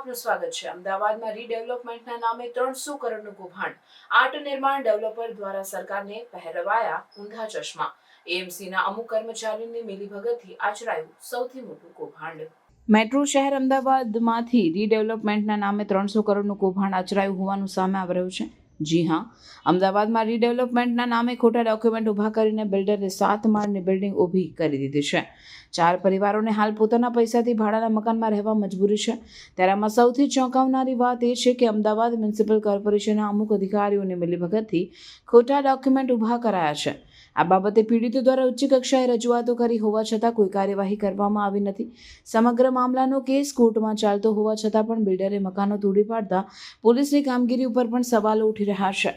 આપનું સ્વાગત છે. અમદાવાદમાં રીડેવલપમેન્ટના નામે ત્રણસો કરોડનું કૌભાંડ આર્ટ નિર્માણ ડેવલપર દ્વારા સરકારને પહેરવાયા ઊંધા ચશ્મા. એએમસીના અમુક કર્મચારીઓની મિલીભગતથી આચરાયું સૌથી મોટું કૌભાંડ. મેટ્રો શહેર અમદાવાદમાંથી રીડેવલપમેન્ટના નામે ત્રણસો કરોડનું કૌભાંડ આચરાયું હોવાનું સામે આવી રહ્યું છે. જી હા. અમદાવાદમાં રીડેવલપમેન્ટના નામે ખોટા ડોક્યુમેન્ટ ઊભા કરીને બિલ્ડરે સાત માળની બિલ્ડિંગ ઊભી કરી દીધી છે. ચાર પરિવારોને હાલ પોતાના પૈસાથી ભાડાના મકાનમાં રહેવા મજબૂરી છે. ત્યારે સૌથી ચોંકાવનારી વાત એ છે કે અમદાવાદ મ્યુનિસિપલ કોર્પોરેશનના અમુક અધિકારીઓની મિલીભગતથી ખોટા ડોક્યુમેન્ટ ઊભા કરાયા છે. આ બાબતે પીડિતો દ્વારા ઉચ્ચ કક્ષાએ રજૂઆતો કરી હોવા છતાં કોઈ કાર્યવાહી કરવામાં આવી નથી. સમગ્ર મામલાનો કેસ કોર્ટમાં ચાલતો હોવા છતાં પણ બિલ્ડરે મકાનો તોડી પાડતા પોલીસની કામગીરી ઉપર પણ સવાલો ઉઠી રહ્યા છે.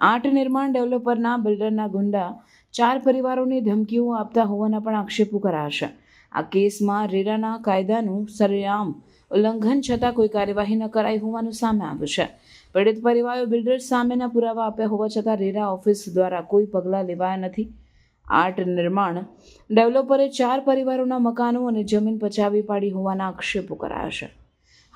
આઠ નિર્માણ ડેવલપરના બિલ્ડરના ગુંડા ચાર પરિવારોને ધમકીઓ આપતા હોવાના પણ આક્ષેપો કરાયા છે. આ કેસમાં રેરાના કાયદાનું સરેઆમ ઉલ્લંઘન છતાં કોઈ કાર્યવાહી ન કરાઈ હોવાનું સામે આવ્યું છે. પીડિત પરિવારો બિલ્ડર્સ સામેના પુરાવા આપ્યા હોવા છતાં રેરા ઓફિસ દ્વારા કોઈ પગલાં લેવાયા નથી. આર્ટ નિર્માણ ડેવલપરે ચાર પરિવારોના મકાનો અને જમીન પચાવી પાડી હોવાના આક્ષેપો કરાયા છે.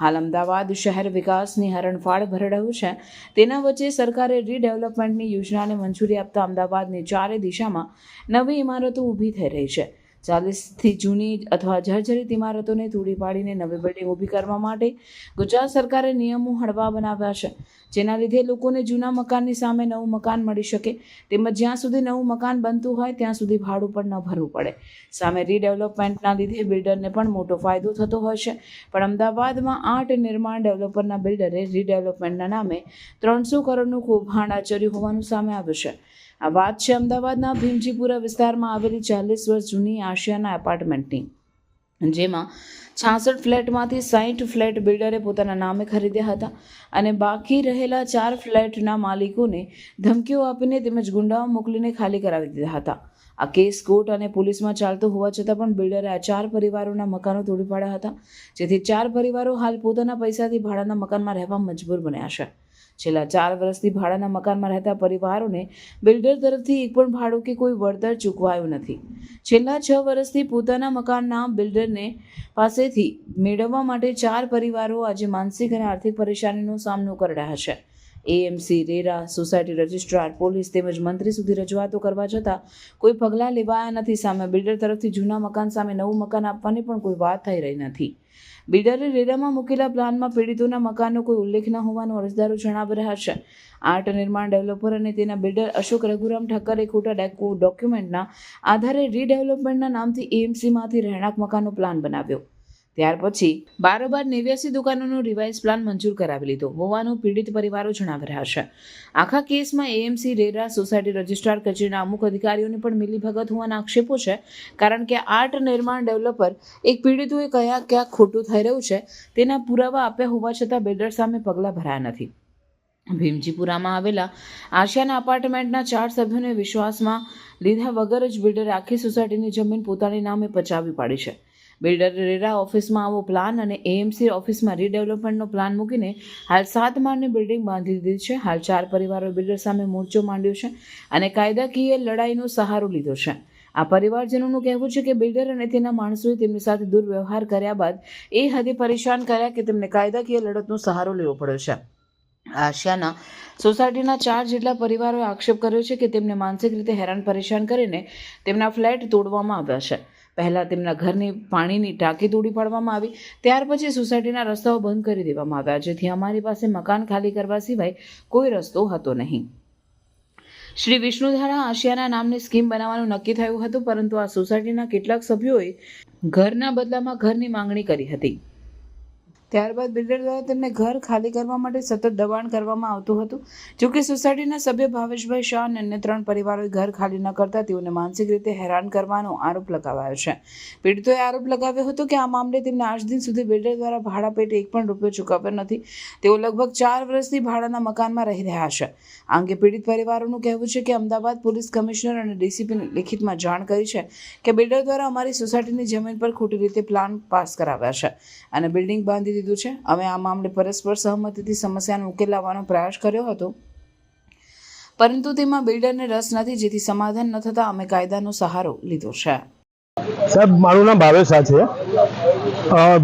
હાલ અમદાવાદ શહેર વિકાસની હરણફાળ ભરી રહ્યું છે. તેના વચ્ચે સરકારે રીડેવલપમેન્ટની યોજનાને મંજૂરી આપતા અમદાવાદની ચારે દિશામાં નવી ઇમારતો ઊભી થઈ રહી છે. ચાલીસથી જૂની અથવા જર્જરિત ઇમારતોને તોડી પાડીને નવી બિલ્ડિંગ ઊભી કરવા માટે ગુજરાત સરકારે નિયમો હળવા બનાવ્યા છે. જેના લીધે લોકોને જૂના મકાનની સામે નવું મકાન મળી શકે તેમજ જ્યાં સુધી નવું મકાન બનતું હોય ત્યાં સુધી ભાડું પણ ન ભરવું પડે. સામે રીડેવલપમેન્ટના લીધે બિલ્ડરને પણ મોટો ફાયદો થતો હોય છે. પણ અમદાવાદમાં આઠ નિર્માણ ડેવલપરના બિલ્ડરે રીડેવલપમેન્ટના નામે ત્રણસો કરોડનું કૌભાંડ આચર્યું હોવાનું સામે આવ્યું છે. આ વાત છે અમદાવાદના ભીમજીપુરા વિસ્તારમાં આવેલી ચાલીસ વર્ષ જૂની આશિયાના એપાર્ટમેન્ટની જેમાં છાસઠ ફ્લેટમાંથી સાહીઠ ફ્લેટ બિલ્ડરે પોતાના નામે ખરીદ્યા હતા અને બાકી રહેલા ચાર ફ્લેટના માલિકોને ધમકીઓ આપીને તેમજ ગુંડાઓ મોકલીને ખાલી કરાવી દીધા હતા. આ કેસ કોર્ટ અને પોલીસમાં ચાલતો હોવા છતાં પણ બિલ્ડરે આ ચાર પરિવારોના મકાનો તોડી પાડ્યા હતા. જેથી ચાર પરિવારો હાલ પોતાના પૈસાથી ભાડાના મકાનમાં રહેવા મજબૂર બન્યા છે. છેલ્લા ચાર વર્ષથી ભાડાના મકાનમાં રહેતા પરિવારોને બિલ્ડર તરફથી એક પણ ભાડું કે કોઈ વળતર ચૂકવાયું નથી. છેલ્લા છ વર્ષથી પોતાના મકાનના બિલ્ડરને પાસેથી મેળવવા માટે ચાર પરિવારો આજે માનસિક અને આર્થિક પરેશાનીનો સામનો કરી રહ્યા છે. AMC RERA, society registrar, police તેમજ મંત્રી સુધી રજૂઆતો કરવા છતાં કોઈ પગલાં લેવાયા નથી. સામે બિલ્ડર તરફથી જૂના મકાન સામે નવું મકાન આપવાની પણ કોઈ વાત થઈ રહી નથી. બિલ્ડરે રેરામાં મૂકેલા પ્લાનમાં પીડિતોના મકાનનો કોઈ ઉલ્લેખ ન હોવાનું અરજદારો જણાવી રહ્યા છે. આર્ટ નિર્માણ ડેવલપર અને તેના બિલ્ડર અશોક રઘુરામ ઠક્કરે ખોટા ડેકો, ડોક્યુમેન્ટના આધારે રીડેવલપમેન્ટના નામથી એએમસીમાંથી રહેણાંક મકાનનો પ્લાન બનાવ્યો. ત્યાર પછી બારોબાર નેવ્યાસી દુકાનોનો રિવાઇઝ પ્લાન મંજૂર કરાવી લીધો. હોવાનું પીડિત પરિવારો જણાવી રહ્યા છે. આખા કેસમાં એએમસી રેરા, સોસાયટી રજિસ્ટ્રાર, કચેરીના અમુક અધિકારીઓની પણ મિલીભગત હોવાના આક્ષેપો છે, કારણ કે આર્ટ નિર્માણ ડેવલપર એક પીડિતોએ કયા ક્યાં ખોટું થઈ રહ્યું છે, તેના પુરાવા આપ્યા હોવા છતાં બિલ્ડર સામે પગલાં ભરાયા નથી. ભીમજીપુરામાં આવેલા આશિયાના અપાર્ટમેન્ટના ચાર સભ્યોને વિશ્વાસમાં લીધા વગર જ બિલ્ડરે આખી સોસાયટીની જમીન પોતાની નામે પચાવી પાડી છે. બિલ્ડરે રેરા ઓફિસમાં આવો પ્લાન અને એએમસી ઓફિસમાં રીડેવલપમેન્ટનો પ્લાન મૂકીને હાલ સાત માળની બિલ્ડિંગ બાંધી દીધી છે. હાલ ચાર પરિવારો બિલ્ડર સામે મોરચો માંડ્યો છે અને કાયદાકીય લડાઈનો સહારો લીધો છે. આ પરિવારજનોનું કહેવું છે કે બિલ્ડર અને તેના માણસોએ તેમની સાથે દુર્વ્યવહાર કર્યા બાદ એ હદે પરેશાન કર્યા કે તેમને કાયદાકીય લડતનો સહારો લેવો પડ્યો છે. આશિયાના સોસાયટીના ચાર જેટલા પરિવારોએ આક્ષેપ કર્યો છે કે તેમને માનસિક રીતે હેરાન પરેશાન કરીને તેમના ફ્લેટ તોડવામાં આવ્યા છે. પહેલાં તેમના ઘરની પાણીની ટાંકી તોડી પાડવામાં આવી. ત્યાર પછી સોસાયટીના રસ્તાઓ બંધ કરી દેવામાં આવ્યા, જેથી અમારી પાસે મકાન ખાલી કરવા સિવાય કોઈ રસ્તો હતો નહીં. શ્રી વિષ્ણુધારા આશિયાના નામની સ્કીમ બનાવવાનું નક્કી થયું હતું, પરંતુ આ સોસાયટીના કેટલાક સભ્યોએ ઘરના બદલામાં ઘરની માંગણી કરી હતી. ત્યારબાદ બિલ્ડર દ્વારા તેમને ઘર ખાલી કરવા માટે સતત દબાણ કરવામાં આવતું હતું. જોકે સોસાયટીના સભ્ય ભાવેશભાઈ શાહ અને અન્ય ત્રણ પરિવારોએ ઘર ખાલી ન કરતા તેઓને માનસિક રીતે હેરાન કરવાનો આરોપ લગાવાયો છે. પીડિતોએ આરોપ લગાવ્યો હતો કે આ મામલે તેમને આજ દિન સુધી બિલ્ડર દ્વારા ભાડા પેટે એક પણ રૂપિયો ચૂકવ્યો નથી. તેઓ લગભગ ચાર વર્ષથી ભાડાના મકાનમાં રહી રહ્યા છે. આ અંગે પીડિત પરિવારોનું કહેવું છે કે અમદાવાદ પોલીસ કમિશનર અને ડીસીપીને લિખિતમાં જાણ કરી છે કે બિલ્ડર દ્વારા અમારી સોસાયટીની જમીન પર ખોટી રીતે પ્લાન પાસ કરાવ્યા છે અને બિલ્ડિંગ બાંધી દીધું છે. અમે આ મામલે પરસ્પર સહમતિથી સમસ્યાનો ઉકેલ લાવવાનો પ્રયાસ કર્યો હતો. પરંતુ તેમાં બિલ્ડરને રસ નથી, જેથી સમાધાન ન થતાં અમે કાયદાનો સહારો લીધો છે. સાહેબ, મારું નામ ભાવેશ છે.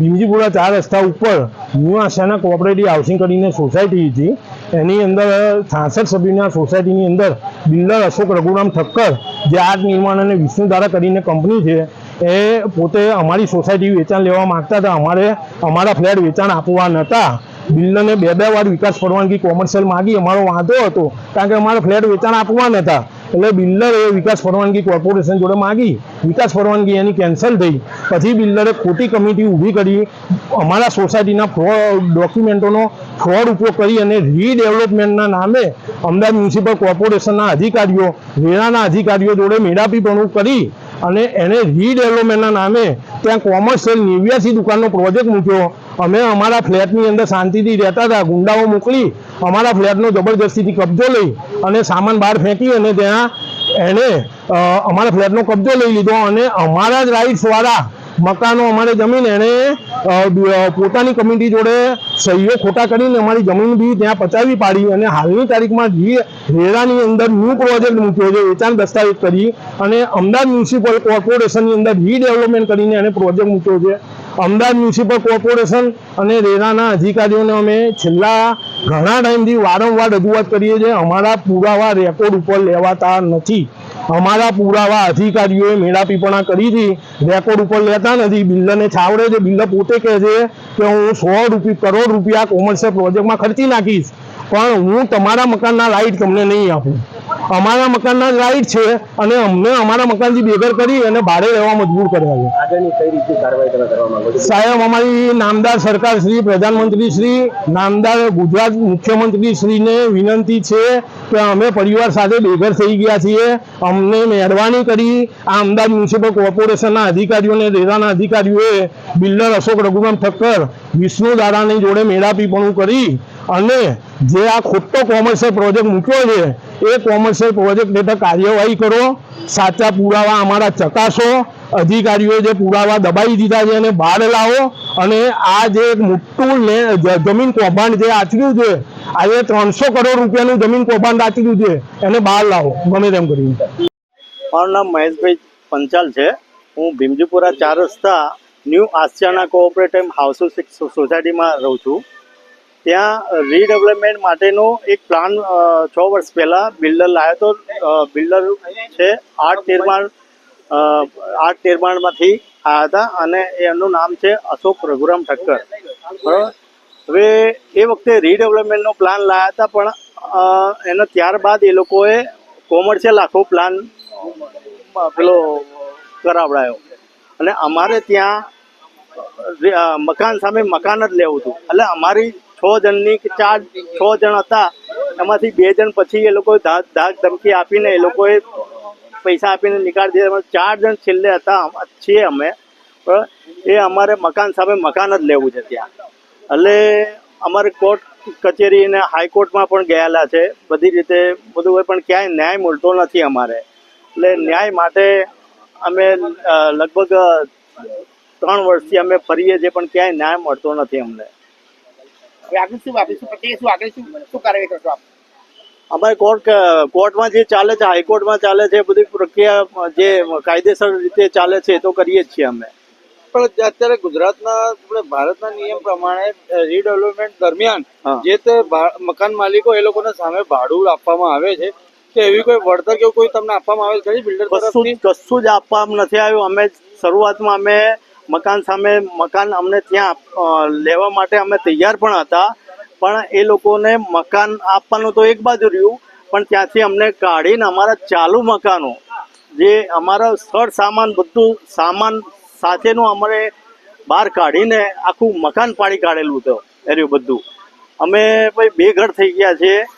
ભીમજીપુરા ચાર રસ્તા ઉપર ન્યૂ આશાના કોઓપરેટિવ હાઉસિંગ કરીને સોસાયટી હતી. એની અંદર છાસઠ સભ્યોના સોસાયટીની અંદર બિલ્ડર અશોક રઘુરામ ઠક્કર, જે આર્ટ નિર્માણ અને વિષ્ણુધારા કરીને કંપની છે એ પોતે અમારી સોસાયટી વેચાણ લેવા માંગતા હતા. અમારે અમારા ફ્લેટ વેચાણ આપવા નહોતા બિલ્ડરને બે બે વાર વિકાસ પરવાનગી કોમર્શિયલ માગી. અમારો વાંધો હતો, કારણ કે અમારે ફ્લેટ વેચાણ આપવા નહોતા એટલે બિલ્ડર એ વિકાસ પરવાનગી કોર્પોરેશન જોડે માગી. વિકાસ પરવાનગી એની કેન્સલ થઈ. પછી બિલ્ડરે ખોટી કમિટી ઊભી કરી. અમારા સોસાયટીના ફ્રોડ ડોક્યુમેન્ટોનો ફ્રોડ ઉપયોગ કરી અને રીડેવલપમેન્ટના નામે અમદાવાદ મ્યુનિસિપલ કોર્પોરેશનના અધિકારીઓ, વેરાના અધિકારીઓ જોડે મેળાપીપણું કરી અને એને રીડેવલપમેન્ટના નામે ત્યાં કોમર્શિયલ નેવ્યાસી દુકાનનો પ્રોજેક્ટ મૂક્યો. અમે અમારા ફ્લેટની અંદર શાંતિથી રહેતા હતા, ગુંડાઓ મોકલી, અમારા ફ્લેટનો જબરદસ્તીથી કબજો લઈ અને સામાન બહાર ફેંકી અને ત્યાં એણે અમારા ફ્લેટનો કબજો લઈ લીધો અને અમારા જ રાઇટ્સવાળા મકાનો અમારે જમીન એણે પોતાની કમિટી જોડે સહીઓ ખોટા કરીને અમારી જમીન બી ત્યાં પચાવી પાડી અને હાલની તારીખમાં જે રેરાની અંદર ન્યૂ પ્રોજેક્ટ મૂક્યો છે, વેચાણ દસ્તાવેજ કરી અને અમદાવાદ મ્યુનિસિપલ કોર્પોરેશનની અંદર રીડેવલપમેન્ટ કરીને એને પ્રોજેક્ટ મૂક્યો છે. અમદાવાદ મ્યુનિસિપલ કોર્પોરેશન અને રેરાના અધિકારીઓને અમે છેલ્લા ઘણા ટાઈમથી વારંવાર રજૂઆત કરીએ છીએ, અમારા પુરાવા રેકોર્ડ ઉપર લેવાતા નથી. અમારા પુરાવા અધિકારીઓએ મેળાપીપણા કરી હતી. રેકોર્ડ ઉપર લેતા નથી. બિલ્ડરને છાવડે છે. બિલ્ડર પોતે કહે છે કે હું સો રૂપિયા કરોડ રૂપિયા કોમર્શિયલ પ્રોજેક્ટમાં ખર્ચી નાખીશ. પણ હું તમારા મકાનના લાઇટ તમને નહીં આપું. અમારા મકાનના જ રાઈટ છે અને અમને અમારા મકાનથી બેઘર કરી અને ભાડે રહેવા મજબૂર કર્યા છે. સાહેબ અમારી નામદાર સરકાર શ્રી પ્રધાનમંત્રી શ્રી નામદાર ગુજરાત મુખ્યમંત્રી શ્રીને વિનંતી છે કે અમે પરિવાર સાથે બેઘર થઈ ગયા છીએ. અમને મહેરબાની કરી આ અમદાવાદ મ્યુનિસિપલ કોર્પોરેશનના અધિકારીઓને રેરાના અધિકારીઓએ બિલ્ડર અશોક રઘુરામ ઠક્કર વિષ્ણુ દાદાની જોડે મેળાપીપણું કરી અને જે આ ખોટો કોમર્શિયલ પ્રોજેક્ટ મૂક્યો છે એ કોમર્શિયલ પ્રોજેક્ટ હેઠળ કાર્યવાહી કરો, સાચા પુરાવા અમારા ચકાસો અધિકારીઓએ જે પુરાવા દબાવી દીધા છે એને બહાર લાવો અને આ જે મોટું જમીન કૌભાંડ જે આચર્યું છે આજે ત્રણસો કરોડ રૂપિયાનું જમીન કૌભાંડ આચર્યું છે, એને બહાર લાવો, ગમે તેમ કરીને. મારું નામ મહેશભાઈ પંચાલ છે. હું ભીમજીપુરા ચાર રસ્તા ન્યૂ આસિયાના કોઓપરેટિવ હાઉસિંગ સોસાયટીમાં રહું છું. ત્યાં રીડેવલપમેન્ટ માટેનો એક પ્લાન છ વર્ષ પહેલાં બિલ્ડર લાવ્યો હતો બિલ્ડર છે, આઠ નિર્માણ આઠ તેરમાળમાંથી આવ્યા હતા અને એમનું નામ છે અશોક રઘુરામ ઠક્કર. બરાબર? હવે એ વખતે રીડેવલપમેન્ટનો પ્લાન લાવ્યા હતા, પણ એનો ત્યારબાદ એ લોકોએ કોમર્શિયલ આખો પ્લાન પેલો કરાવડાયો. અને અમારે ત્યાં મકાન સામે મકાન જ લેવું હતું. એટલે અમારી છ જણની કે ચાર, છ જણ હતા. એમાંથી બે જણ પછી એ લોકોએ ધાક ધમકી આપીને એ લોકોએ પૈસા આપીને નીકાળી દીધા. ચાર જણ છેલ્લે હતા છીએ અમે. પણ એ અમારે મકાન સામે મકાન જ લેવું છે ત્યાં. એટલે અમારે કોર્ટ કચેરી અને હાઈકોર્ટમાં પણ ગયેલા છે. બધી રીતે બધું હોય, પણ ક્યાંય ન્યાય મળતો નથી અમારે. એટલે ન્યાય માટે અમે લગભગ ત્રણ વર્ષથી અમે ફરીએ છીએ, પણ ક્યાંય ન્યાય મળતો નથી અમને. આગળ શું આપીશું પ્રત્યેક શું આગળ શું શું કાર્યવાહી કરશો આપ? અમારે કોર્ટ કોર્ટમાં જે ચાલે છે હાઈકોર્ટમાં ચાલે છે બધી પ્રક્રિયા જે કાયદેસર રીતે ચાલે છે એ તો કરીએ જ છીએ અમે. પણ અત્યારે ગુજરાતના આપણે ભારતના નિયમ પ્રમાણે રીડેવલપમેન્ટ દરમિયાન જે તે ભા- મકાન માલિકો એ લોકોને સામે ભાડું આપવામાં આવે છે કે એવી કોઈ વળતર કે કોઈ તમને આપવામાં આવે છે ખરી? બિલ્ડર કશું કશું જ આપવામાં નથી આવ્યું. અમે શરૂઆતમાં અમે મકાન સામે મકાન અમને ત્યાં લેવા માટે અમે તૈયાર પણ હતા. પણ એ લોકોને મકાન આપવાનું તો એક બાજુ રહ્યું, પણ ત્યાંથી અમને કાઢીને અમારા ચાલુ મકાનો, જે અમારા સ્થળ સામાન બધું સામાન સાથેનું અમારે બહાર કાઢીને આખું મકાન પાડી કાઢેલું હતું, એ બધું. અમે ભાઈ બે ઘર થઈ ગયા છે